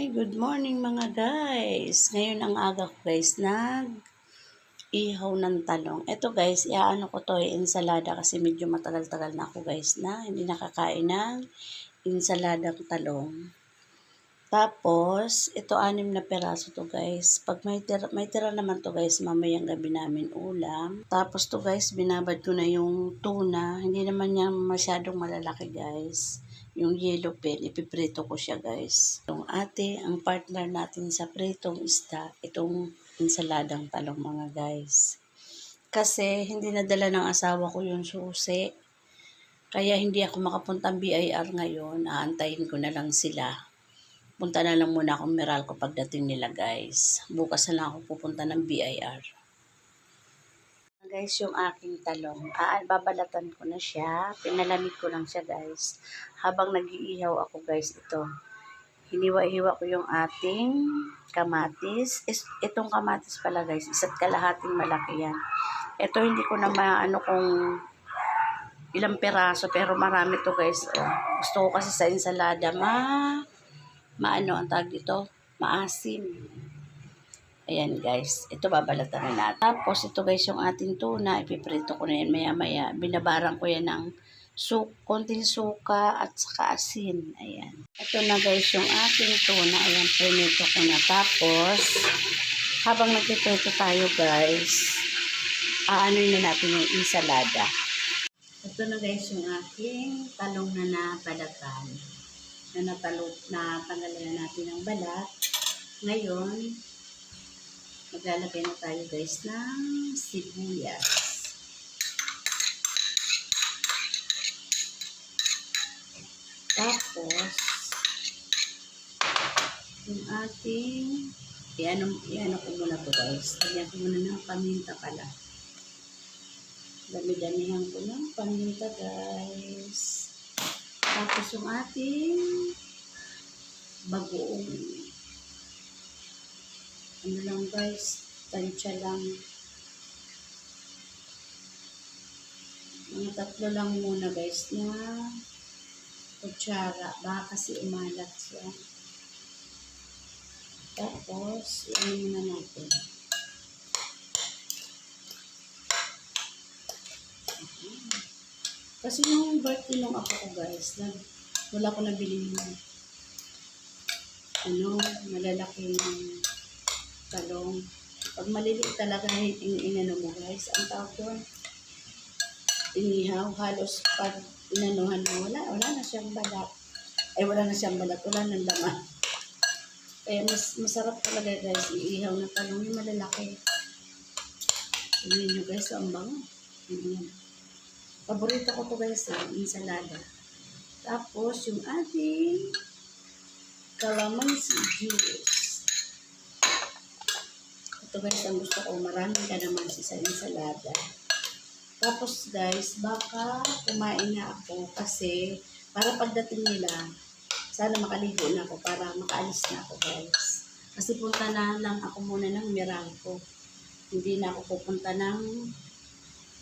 Hi, good morning mga guys. Ngayon ang aga ko guys, nag ihaw ng talong. Ito guys, iaano ko to eh, ensalada kasi medyo matagal-tagal na ako guys na hindi nakakain ng ensaladang talong. Tapos, ito anim na peraso to guys. Pag may tira, may tira naman to guys, mamayang gabi namin ulam. Tapos to guys, binabad ko na yung tuna. Hindi naman yan masyadong malalaki guys yung yellow pen, ipiprito ko siya guys. Yung ate, ang partner natin sa pritong isda, itong ensaladang talong mga guys. Kasi hindi nadala ng asawa ko yung susi. Kaya hindi ako makapuntang BIR ngayon, aantayin ko na lang sila. Punta na lang muna akong Meralco pagdating nila guys. Bukas na lang ako pupunta ng BIR guys yung aking talong. Ah, babalatan ko na siya. Pinalamig ko lang siya guys. Habang nag-iihaw ako guys ito. Hiniwa-hiwa ko yung ating kamatis. Is, itong kamatis pala guys, isa't kalahating malaki yan. Ito hindi ko na maano kung ilang peraso pero marami to guys. Oh, gusto ko kasi sa ensalada ma maano ang tag dito? Maasim. Ayan guys, ito babalatan na natin. Tapos ito guys yung ating tuna, ipiprito ko na yan maya maya. Binabarang ko yan ng su konting suka at saka asin. Ayan. Ito na guys yung ating tuna. Ayan, prinito ko na. Tapos, habang nagpiprito tayo guys, aanoy na natin yung ensalada. Ito na guys yung aking talong na nabalatan. Na natalo, na tanggalan na natin ng balat. Ngayon, maglalagay na tayo guys ng sibuyas. Tapos, yung ating, iano, iano ko muna to guys. Lagyan ko muna ng paminta pala. Dami-damihan ko ng paminta guys. Tapos yung ating bagoong ano lang guys, tansya lang. Mga tatlo lang muna guys na kutsara. Baka kasi umalat siya. Tapos, ano muna natin. Kasi yung birthday nung ako ko guys, na, wala ko nabili ng ano, malalaki ng talong. Pag maliliit talaga yung inano mo guys, ang tawag doon, inihaw, halos pag inanuhan mo, wala, wala na siyang balat. Ay, wala na siyang balat, wala nang laman. Kaya mas masarap talaga guys, iihaw na talong yung malalaki. Tingnan nyo guys, ang bango. Tingnan. Paborito ko to guys, eh, ensalada. Tapos, yung ating calamansi juice. Ito guys, ang gusto ko, maraming kalamansi sa ensalada. Tapos guys, baka kumain na ako kasi para pagdating nila, sana makaligo na ako para makaalis na ako guys. Kasi punta na lang ako muna ng Meralco. Hindi na ako pupunta ng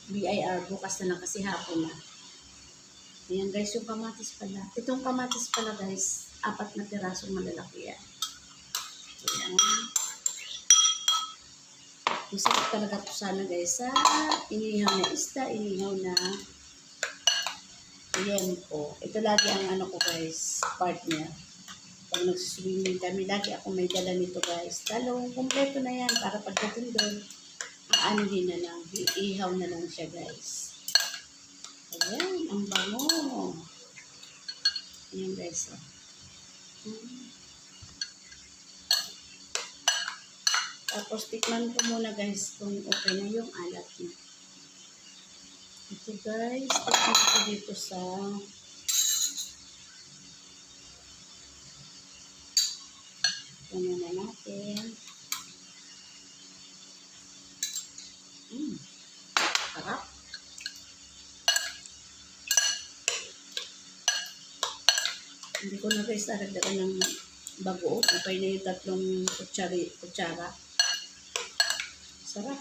BIR bukas na lang kasi hapon na. Ayan guys, yung kamatis pala. Itong kamatis pala guys, apat na pirasong malalaki yan. Ayan. Masarap talaga po sana guys sa inihaw na isda, inihaw na yempo. Ito lagi ang ano ko guys, partner. Pag nagsiswimming kami, lagi ako may dala nito guys. Talong, kompleto na yan para pagdating doon, aanuhin na lang, iihaw na lang siya guys. Ayan, ang bango. Ayan guys. Oh. Tapos, tikman ko muna guys kung okay na yung alat niya. Ito guys, tikman ko dito sa Ito na natin. Mmm. Sarap. Hindi ko na guys naragdagan ng bago. Okay na yung tatlong kutsari, kutsara. Sarap.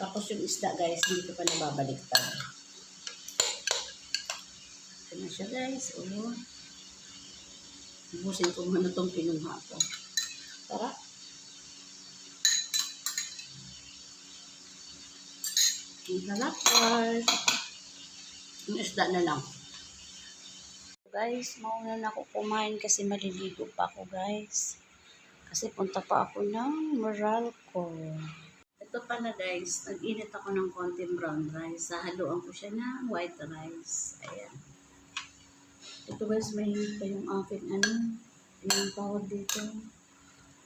Tapos yung isda guys, hindi ko pa nababaliktad. na siya guys. Oh. Ubusin ko muna itong pinuha ko. Tara. Ang sarap guys. Isda na lang. Guys, mauna na ako kumain kasi maliligo pa ako guys. Kasi punta pa ako ng Meralco. Ito pala guys, nag-init ako ng konting brown rice. Sahaluan ko siya ng white rice. Ayan. Ito guys, mahilig pa yung akin ano, yung tawag dito.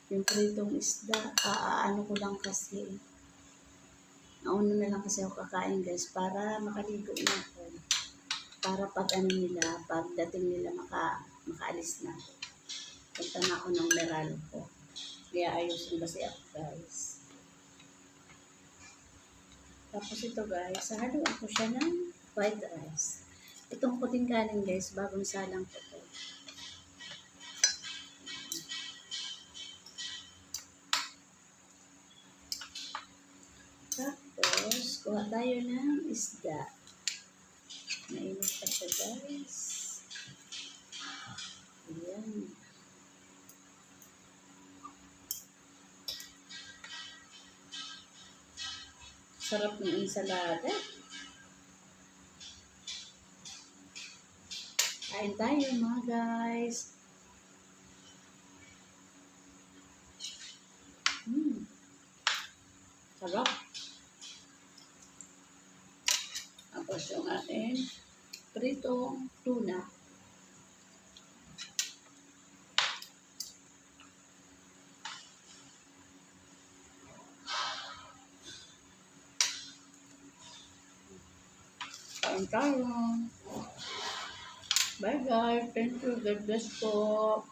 Yung pritong isda.Aaano ko lang kasi. Nauna na lang kasi ako kakain guys para makaligo na ako. Para pag ano nila, pag dating nila maka, makaalis na. Punta na ako ng Meralco. Kaya ayusin kasi ako guys. Tapos ito guys, sahaluan ko siya ng white rice. Itong puting kanin guys, bagong salang ko Tapos, kuha tayo ng isda. Mainit pa siya guys. Ayan. Sarap ng ensalada. Kain tayo mga guys. Hmm. Sarap. Tapos yung pritong tuna. Kain tayo. Bye guys. Thank you. God bless po.